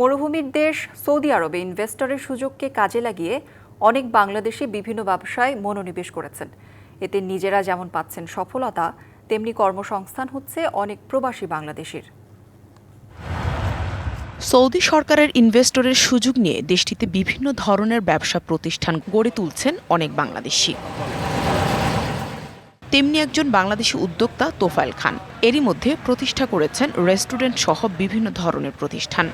মরুভূমির দেশ সৌদি আরবে ইনভেস্টরের সুযোগকে কাজে লাগিয়ে অনেক বাংলাদেশি বিভিন্ন ব্যবসায় মনোনিবেশ করেছেন। এতে নিজেরা যেমন পাচ্ছেন সফলতা, তেমনি কর্মসংস্থান হচ্ছে অনেক প্রবাসী বাংলাদেশির। সৌদি সরকারের ইনভেস্টরের সুযোগ নিয়ে দেশটিতে বিভিন্ন ধরনের ব্যবসা প্রতিষ্ঠান গড়ে তুলছেন অনেক বাংলাদেশি। তেমনি একজন বাংলাদেশি উদ্যোক্তা তোফায়েল খান। এরই মধ্যে প্রতিষ্ঠা করেছেন রেস্টুরেন্ট সহ বিভিন্ন ধরনের প্রতিষ্ঠান।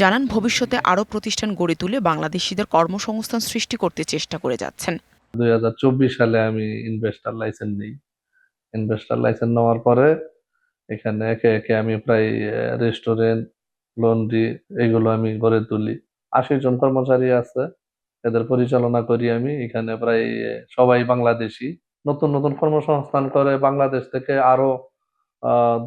জানান, ভবিষ্যতে আরও প্রতিষ্ঠান গড়ে তুলে বাংলাদেশিদের কর্মসংস্থান সৃষ্টি করতে চেষ্টা করে যাচ্ছেন। দুই হাজার চব্বিশ সালে আমি ইনভেস্টার লাইসেন্স নিই। ইনভেস্টার লাইসেন্স নেওয়ার পরে এখানে একে একে আমি প্রায় রেস্টুরেন্ট লন্ড্রি এগুলো আমি গড়ে তুলি। আশি জন কর্মচারী আছে, এদের পরিচালনা করি আমি। এখানে প্রায় সবাই বাংলাদেশি। নতুন নতুন কর্মসংস্থান করে বাংলাদেশ থেকে আরও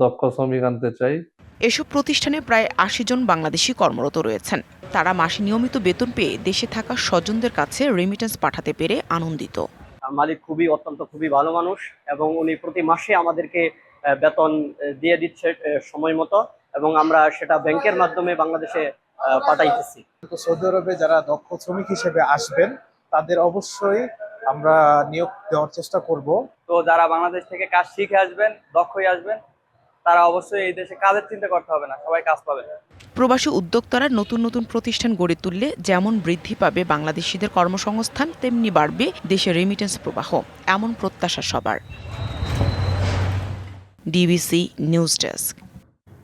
দক্ষ শ্রমিক আনতে চাই। এসব প্রতিষ্ঠানে প্রায় আশি জন বাংলাদেশি কর্মরত রয়েছেন। তারা মাসে নিয়মিত বেতন পেয়ে দেশে থাকা স্বজনদের কাছে রেমিটেন্স পাঠাতে পেরে আনন্দিত। মালিক খুবই অত্যন্ত খুবই ভালো মানুষ এবং উনি প্রতি মাসে আমাদেরকে বেতন দিয়ে দিচ্ছে সময় মতো এবং আমরা সেটা ব্যাংকের মাধ্যমে বাংলাদেশে পাঠাইতেছি। তো সৌদি আরবে যারা দক্ষ শ্রমিক হিসেবে আসবেন তাদের অবশ্যই আমরা নিয়োগ দেওয়ার চেষ্টা করব। তো যারা বাংলাদেশ থেকে কাজ শিখে আসবেন দক্ষ হয়ে আসবেন তারা অবশ্যই এই দেশে কাজের চিন্তা করতে হবে না, সবাই কাজ পাবে। প্রবাসী উদ্যোক্তারা নতুন নতুন প্রতিষ্ঠান গড়ে তুললে যেমন বৃদ্ধি পাবে বাংলাদেশিদের কর্মসংস্থান, তেমনি বাড়বে দেশের রেমিটেন্স প্রবাহ। এমন প্রত্যাশা সবার। DBC news desk